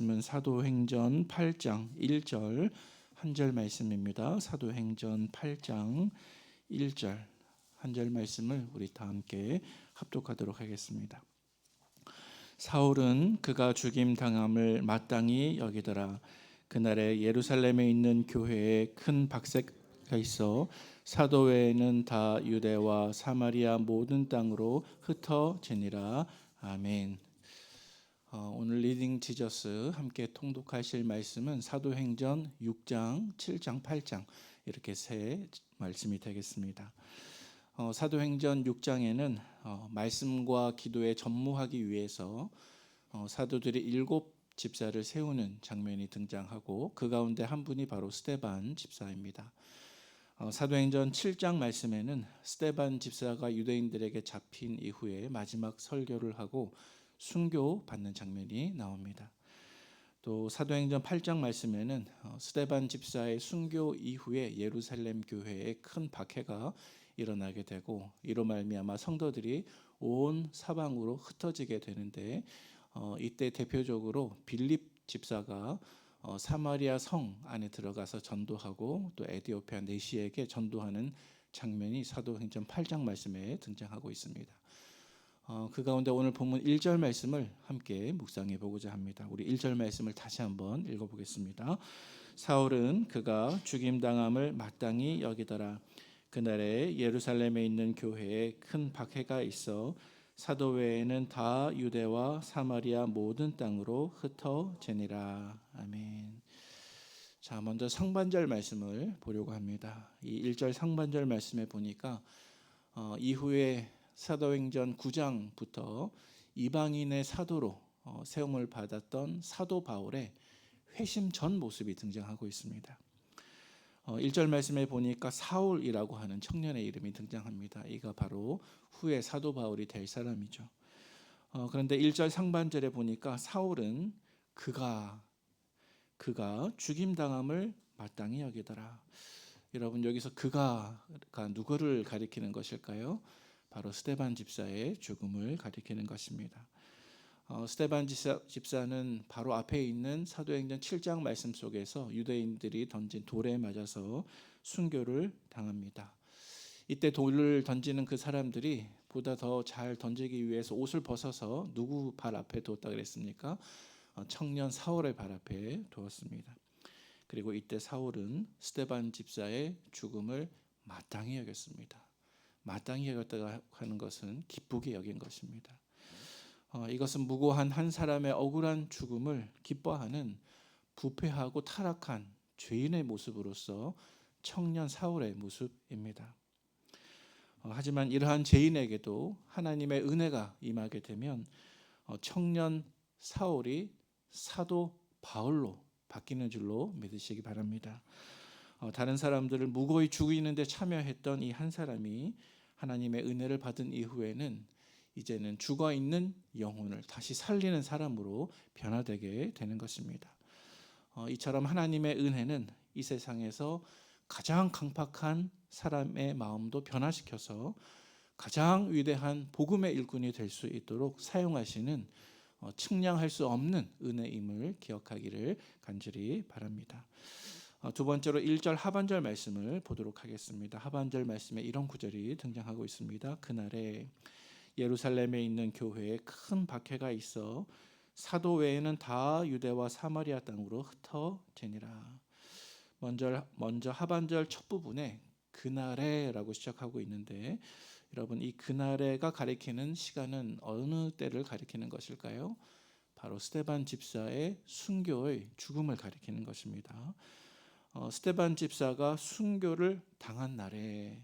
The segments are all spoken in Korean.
말씀은 사도행전 8장 1절 한 절 말씀입니다. 사도행전 8장 1절 한 절 말씀을 우리 다 함께 합독하도록 하겠습니다. 사울은 그가 죽임 당함을 마땅히 여기더라. 그날에 예루살렘에 있는 교회에 큰 박세가 있어 사도 외에는 다 유대와 사마리아 모든 땅으로 흩어지니라. 아멘. 어, 오늘 리딩 지저스 함께 통독하실 말씀은 사도행전 6장, 7장, 8장 이렇게 세 말씀이 되겠습니다. 어, 사도행전 6장에는 어, 말씀과 기도에 전무하기 위해서 어, 사도들이 일곱 집사를 세우는 장면이 등장하고 그 가운데 한 분이 바로 스테반 집사입니다. 어, 사도행전 7장 말씀에는 스테반 집사가 유대인들에게 잡힌 이후에 마지막 설교를 하고 순교 받는 장면이 나옵니다. 또 사도행전 8장 말씀에는 어, 스테반 집사의 순교 이후에 예루살렘 교회에 큰 박해가 일어나게 되고 이로 말미암아 성도들이 온 사방으로 흩어지게 되는데 어, 이때 대표적으로 빌립 집사가 어, 사마리아 성 안에 들어가서 전도하고 또 에디오피아 내시에게 전도하는 장면이 사도행전 8장 말씀에 등장하고 있습니다. 어, 그 가운데 오늘 본문 1절 말씀을 함께 묵상해 보고자 합니다. 우리 1절 말씀을 다시 한번 읽어 보겠습니다. 사울은 그가 죽임 당함을 마땅히 여기더라. 그날에 예루살렘에 있는 교회에 큰 박해가 있어 사도 외에는 다 유대와 사마리아 모든 땅으로 흩어지니라. 아멘. 자, 먼저 상반절 말씀을 보려고 합니다. 이 1절 상반절 말씀에 보니까 어, 이후에 사도행전 9장부터 이방인의 사도로 어, 세움을 받았던 사도 바울의 회심 전 모습이 등장하고 있습니다. 어, 1절 말씀에 보니까 사울이라고 하는 청년의 이름이 등장합니다. 이가 바로 후에 사도 바울이 될 사람이죠. 어, 그런데 1절 상반절에 보니까 사울은 그가 그가 죽임 당함을 마땅히 여기더라. 여러분 여기서 그가가 누구를 가리키는 것일까요? 바로 스테반 집사의 죽음을 가리키는 것입니다. 어, 스테반 집사, 집사 는 바로 앞에 있는 사도행전 7장 말씀 속에서 유대인들이 던진 돌에 맞아서 순교를 당합니다. 이때 돌을 던지는 그 사람들이 보다 더 잘 던지기 위해서 옷을 벗어서 누구 발 앞에 두었다 그랬습니까? 어, 청년 사울의 발 앞에 두었습니다. 그리고 이때 사울은 스테반 집사의 죽음을 마땅히 여겼습니다. 마땅히 여겼다고 하는 것은 기쁘게 여긴 것입니다. 어, 이것은 무고한 한 사람의 억울한 죽음을 기뻐하는 부패하고 타락한 죄인의 모습으로서 청년 사울의 모습입니다. 어, 하지만 이러한 죄인에게도 하나님의 은혜가 임하게 되면 어, 청년 사울이 사도 바울로 바뀌는 줄로 믿으시기 바랍니다. 어, 다른 사람들을 무고히 죽이는데 참여했던 이 한 사람이 하나님의 은혜를 받은 이후에는 이제는 죽어 있는 영혼을 다시 살리는 사람으로 변화되게 되는 것입니다. 어, 이처럼 하나님의 은혜는 이 세상에서 가장 강팍한 사람의 마음도 변화시켜서 가장 위대한 복음의 일꾼이 될 수 있도록 사용하시는 어, 측량할 수 없는 은혜임을 기억하기를 간절히 바랍니다. 어, 두 번째로 1절 하반절 말씀을 보도록 하겠습니다. 하반절 말씀에 이런 구절이 등장하고 있습니다. 그날에 예루살렘에 있는 교회에 큰 박해가 있어 사도 외에는 다 유대와 사마리아 땅으로 흩어지니라. 먼저 먼저 하반절 첫 부분에 그날에라고 시작하고 있는데 여러분 이 그날에가 가리키는 시간은 어느 때를 가리키는 것일까요? 바로 스테반 집사의 순교의 죽음을 가리키는 것입니다. 어, 스테반 집사가 순교를 당한 날에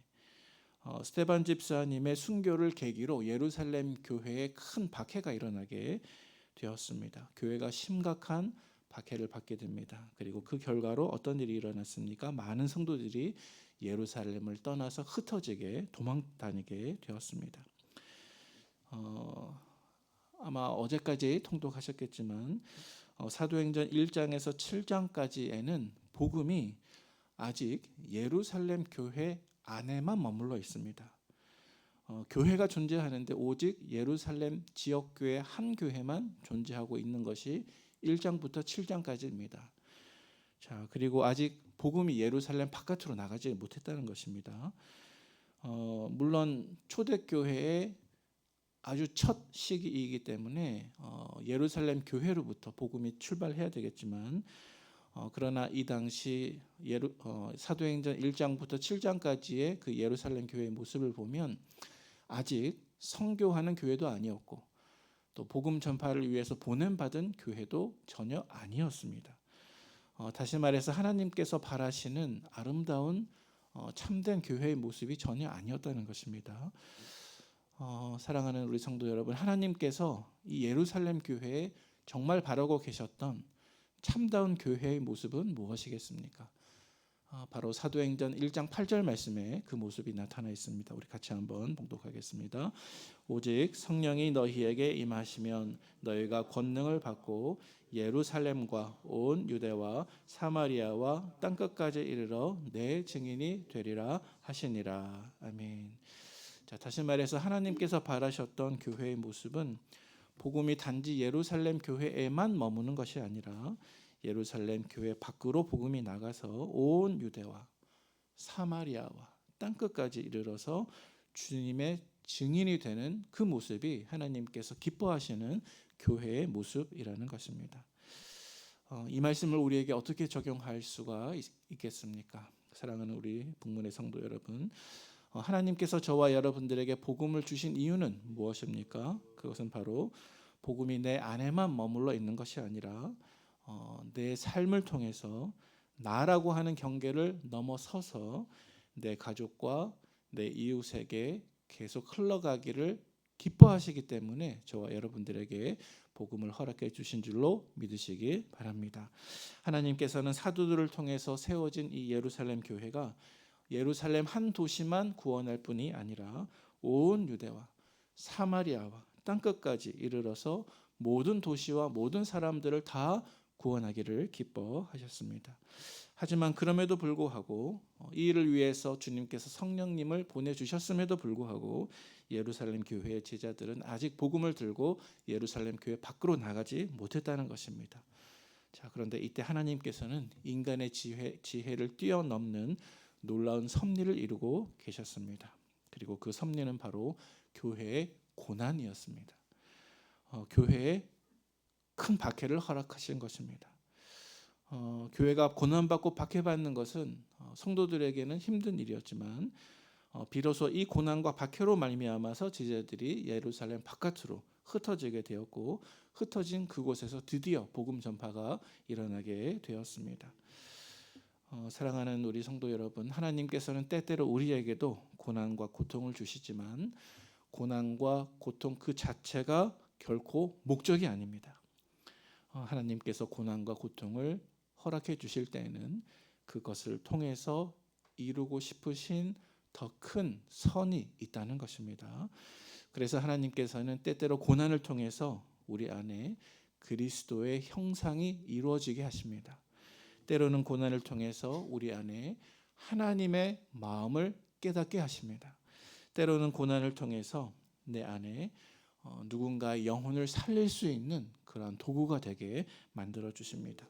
어, 스테반 집사님의 순교를 계기로 예루살렘 교회에 큰 박해가 일어나게 되었습니다. 교회가 심각한 박해를 받게 됩니다. 그리고 그 결과로 어떤 일이 일어났습니까? 많은 성도들이 예루살렘을 떠나서 흩어지게 도망 다니게 되었습니다. 어, 아마 어제까지 통독하셨겠지만 어, 사도행전 1장에서 7장까지에는 복음이 아직 예루살렘 교회 안에만 머물러 있습니다. 어, 교회가 존재하는데 오직 예루살렘 지역 교회 한 교회만 존재하고 있는 것이 1장부터 7장까지입니다. 자, 그리고 아직 복음이 예루살렘 바깥으로 나가지 못했다는 것입니다. 어, 물론 초대교회의 아주 첫 시기이기 때문에 어, 예루살렘 교회로부터 복음이 출발해야 되겠지만 어, 그러나 이 당시 예루, 어, 사도행전 1장부터 7장까지의 그 예루살렘 교회의 모습을 보면 아직 성교하는 교회도 아니었고 또 복음 전파를 위해서 보냄받은 교회도 전혀 아니었습니다. 어, 다시 말해서 하나님께서 바라시는 아름다운 어, 참된 교회의 모습이 전혀 아니었다는 것입니다. 어, 사랑하는 우리 성도 여러분, 하나님께서 이 예루살렘 교회에 정말 바라고 계셨던 참다운 교회의 모습은 무엇이겠습니까? 아, 바로 사도행전 1장 8절 말씀에 그 모습이 나타나 있습니다. 우리 같이 한번 봉독하겠습니다. 오직 성령이 너희에게 임하시면 너희가 권능을 받고 예루살렘과 온 유대와 사마리아와 땅 끝까지 이르러 내 증인이 되리라 하시니라. 아멘. 자, 다시 말해서 하나님께서 바라셨던 교회의 모습은 복음이 단지 예루살렘 교회에만 머무는 것이 아니라 예루살렘 교회 밖으로 복음이 나가서 온 유대와 사마리아와 땅 끝까지 이르러서 주님의 증인이 되는 그 모습이 하나님께서 기뻐하시는 교회의 모습이라는 것입니다. 어, 이 말씀을 우리에게 어떻게 적용할 수가 있, 겠습니까 사랑하는 우리 북문의 성도 여러분, 어, 하나님께서 저와 여러분들에게 복음을 주신 이유는 무엇입니까? 그것은 바로 복음이 내 안에만 머물러 있는 것이 아니라 어, 내 삶을 통해서 나라고 하는 경계를 넘어서서 내 가족과 내 이웃에게 계속 흘러가기를 기뻐하시기 때문에 저와 여러분들에게 복음을 허락해 주신 줄로 믿으시기 바랍니다. 하나님께서는 사도들을 통해서 세워진 이 예루살렘 교회가 예루살렘 한 도시만 구원할 뿐이 아니라 온 유대와 사마리아와 땅 끝까지 이르러서 모든 도시와 모든 사람들을 다 구원하기를 기뻐하셨습니다. 하지만 그럼에도 불구하고 어, 이 일을 위해서 주님께서 성령님을 보내주셨음에도 불구하고 예루살렘 교회의 제자들은 아직 복음을 들고 예루살렘 교회 밖으로 나가지 못했다는 것입니다. 자 그런데 이때 하나님께서는 인간의 지혜, 지혜를 뛰어넘는 놀라운 섭리를 이루고 계셨습니다. 그리고 그 섭리는 바로 교회의 고난이었습니다. 어, 교회의 큰 박해를 허락하신 것입니다. 어, 교회가 고난받고 박해받는 것은 어, 성도들에게는 힘든 일이었지만 어, 비로소 이 고난과 박해로 말미암아서 제자들이 예루살렘 바깥으로 흩어지게 되었고 흩어진 그곳에서 드디어 복음 전파가 일어나게 되었습니다. 어, 사랑하는 우리 성도 여러분, 하나님께서는 때때로 우리에게도 고난과 고통을 주시지만 고난과 고통 그 자체가 결코 목적이 아닙니다. 어, 하나님께서 고난과 고통을 허락해 주실 때에는 그것을 통해서 이루고 싶으신 더 큰 선이 있다는 것입니다. 그래서 하나님께서는 때때로 고난을 통해서 우리 안에 그리스도의 형상이 이루어지게 하십니다. 때로는 고난을 통해서 우리 안에 하나님의 마음을 깨닫게 하십니다. 때로는 고난을 통해서 내 안에 어, 누군가의 영혼을 살릴 수 있는 그러한 도구가 되게 만들어 주십니다.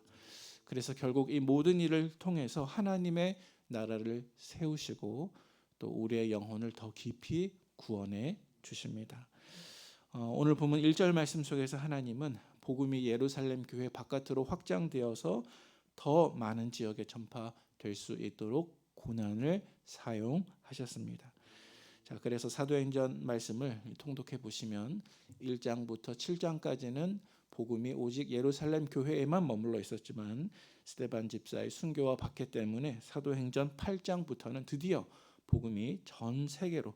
그래서 결국 이 모든 일을 통해서 하나님의 나라를 세우시고 또 우리의 영혼을 더 깊이 구원해 주십니다. 어, 오늘 보면 1절 말씀 속에서 하나님은 복음이 예루살렘 교회 바깥으로 확장되어서 더 많은 지역에 전파될 수 있도록 고난을 사용하셨습니다. 자, 그래서 사도행전 말씀을 통독해 보시면 1장부터 7장까지는 복음이 오직 예루살렘 교회에만 머물러 있었지만 스테반 집사의 순교와 박해 때문에 사도행전 8장부터는 드디어 복음이 전 세계로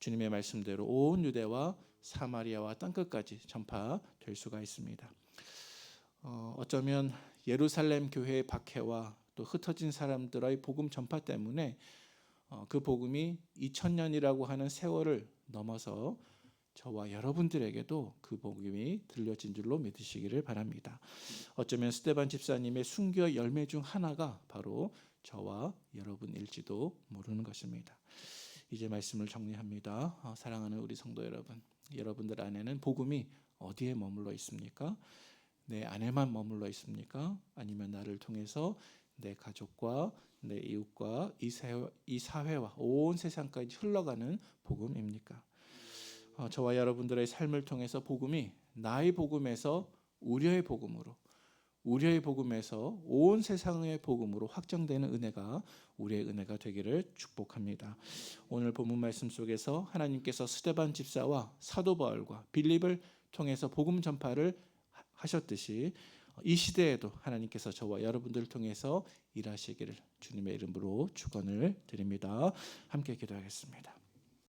주님의 말씀대로 온 유대와 사마리아와 땅 끝까지 전파될 수가 있습니다. 어, 어쩌면 예루살렘 교회의 박해와 또 흩어진 사람들의 복음 전파 때문에 어, 그 복음이 2000년이라고 하는 세월을 넘어서 저와 여러분들에게도 그 복음이 들려진 줄로 믿으시기를 바랍니다. 어쩌면 스테반 집사님의 순교 열매 중 하나가 바로 저와 여러분일지도 모르는 것입니다. 이제 말씀을 정리합니다. 어, 사랑하는 우리 성도 여러분, 여러분들 안에는 복음이 어디에 머물러 있습니까? 내 안에만 머물러 있습니까? 아니면 나를 통해서 내 가족과 내 이웃과 이, 사- 이 사회와 온 세상까지 흘러가는 복음입니까? 어, 저와 여러분들의 삶을 통해서 복음이 나의 복음에서 우려의 복음으로 우려의 복음에서 온 세상의 복음으로 확정되는 은혜가 우리의 은혜가 되기를 축복합니다. 오늘 본문 말씀 속에서 하나님께서 스데반 집사와 사도 바울과 빌립을 통해서 복음 전파를 하- 하셨듯이 이 시대에도 하나님께서 저와 여러분들을 통해서 일하시기를 주님의 이름으로 축원을 드립니다. 함께 기도하겠습니다.